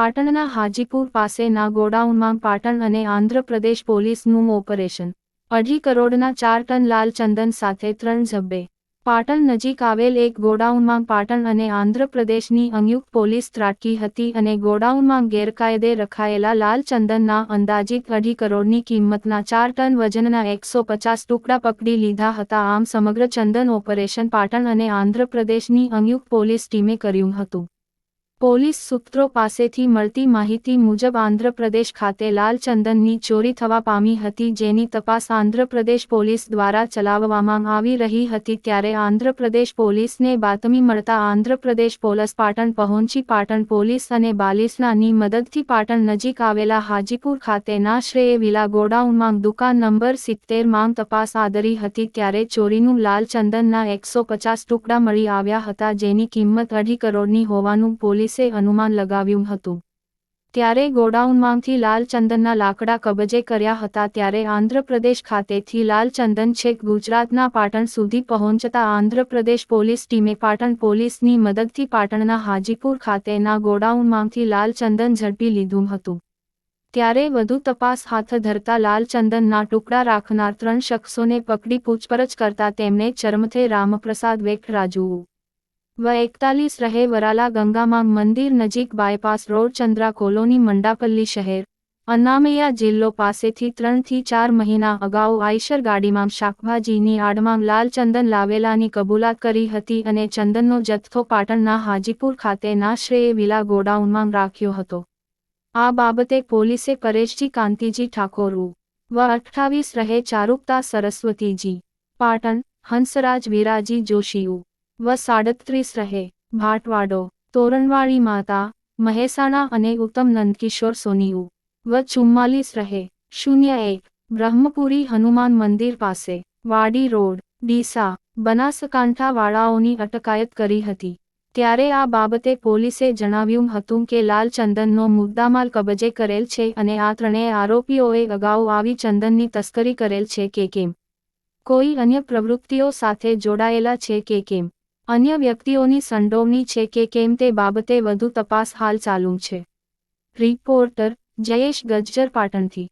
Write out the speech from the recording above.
પાટણના હાજીપુર પાસેના ગોડાઉનમાં પાટણ અને આંધ્રપ્રદેશ પોલીસનું ઓપરેશન. અઢી કરોડના ચાર ટન લાલ ચંદન સાથે ત્રણ ઝબ્બે. પાટણ નજીક આવેલ એક ગોડાઉનમાં પાટણ અને આંધ્રપ્રદેશની અંયુક્ત પોલીસ ત્રાટકી હતી અને ગોડાઉનમાં ગેરકાયદે રખાયેલા લાલ ચંદનના અંદાજિત અઢી કરોડની કિંમતના ચાર ટન વજનના એકસો પચાસ ટુકડા પકડી લીધા હતા. આમ સમગ્ર ચંદન ઓપરેશન પાટણ અને આંધ્રપ્રદેશની અંયુક્ત પોલીસ ટીમે કર્યું હતું. પોલીસ સૂત્રો પાસેથી મળતી માહિતી મુજબ આંધ્રપ્રદેશ ખાતે લાલચંદનની ચોરી થવા પામી હતી જેની તપાસ આંધ્રપ્રદેશ પોલીસ દ્વારા ચલાવવામાં આવી રહી હતી ત્યારે આંધ્રપ્રદેશ પોલીસને બાતમી મળતા આંધ્રપ્રદેશ પોલીસ પાટણ પહોંચી પાટણ પોલીસ અને બાલિસનાની મદદથી પાટણ નજીક આવેલા હાજીપુર ખાતેના શ્રેય વિલા ગોડાઉનમાં દુકાન નંબર સિત્તેર માંગ તપાસ આદરી હતી ત્યારે ચોરીનું લાલચંદનના એકસો પચાસ ટુકડા મળી આવ્યા હતા જેની કિંમત અઢી કરોડની હોવાનું પોલીસે અનુમાન લગાવ્યું હતું. ત્યારે ગોડાઉનમાંથી લાલ લાકડા કબજે કર્યા હતા ત્યારે આંધ્રપ્રદેશ ખાતેથી લાલ છેક ગુજરાતના પાટણ સુધી પહોંચતા આંધ્રપ્રદેશ પોલીસ ટીમે પાટણ પોલીસની મદદથી પાટણના હાજીપુર ખાતેના ગોડાઉનમાંથી લાલ ચંદન ઝડપી લીધું હતું. ત્યારે વધુ તપાસ હાથ ધરતા લાલ ચંદનના ટુકડા રાખનાર ત્રણ શખ્સોને પકડી પૂછપરછ કરતા તેમને ચરમથે રામપ્રસાદ વેખ રાજુ વ એકતાલીસ રહે વરાલા ગંગામાં મંદિર નજીક bypass road Chandra colony Mandapalli શહેર, અનામૈયા જિલ્લો પાસેથી ત્રણથી ચાર મહિના અગાઉ આઈશર ગાડીમાં શાકભાજીની આડમાં લાલ ચંદન લાવેલાની કબૂલાત કરી હતી અને ચંદનનો જથ્થો પાટણના હાજીપુર ખાતેના શ્રેય વિલા ગોડાઉનમાં રાખ્યો હતો. આ બાબતે પોલીસે પરેશજી કાંતિજી ઠાકોરુ વ અઠ્ઠાવીસ રહે ચારુકતા સરસ્વતીજી, પાટણ, હંસરાજ વિરાજી જોશીઉ વ સાડત્રીસ રહે. ભાટવાડો, તોરણવાળી માતા, મહેસાણા અને ઉત્તમ નંદકિશોર સોનીઉ વ ચુમ્માલીસ રહે. શૂન્ય એક, બ્રહ્મપુરી હનુમાન મંદિર પાસે. વાડી રોડ, ડીસા, બનાસકાંઠા વાળાઓની અટકાયત કરી હતી. ત્યારે આ બાબતે પોલીસે જણાવ્યું હતું કે લાલ ચંદનનો મુદ્દામાલ કબજે કરેલ છે અને આ ત્રણેય આરોપીઓએ અગાઉ આવી ચંદનની તસ્કરી કરેલ છે કે કેમ. કોઈ અન્ય પ્રવૃત્તિઓ સાથે જોડાયેલા છે કે કેમ. અન્ય વ્યક્તિઓની સંડોવણી છે કે કેમ તે બાબતે વધુ તપાસ હાલ ચાલુ છે. રિપોર્ટર જયેશ ગજ્જર પાટણથી.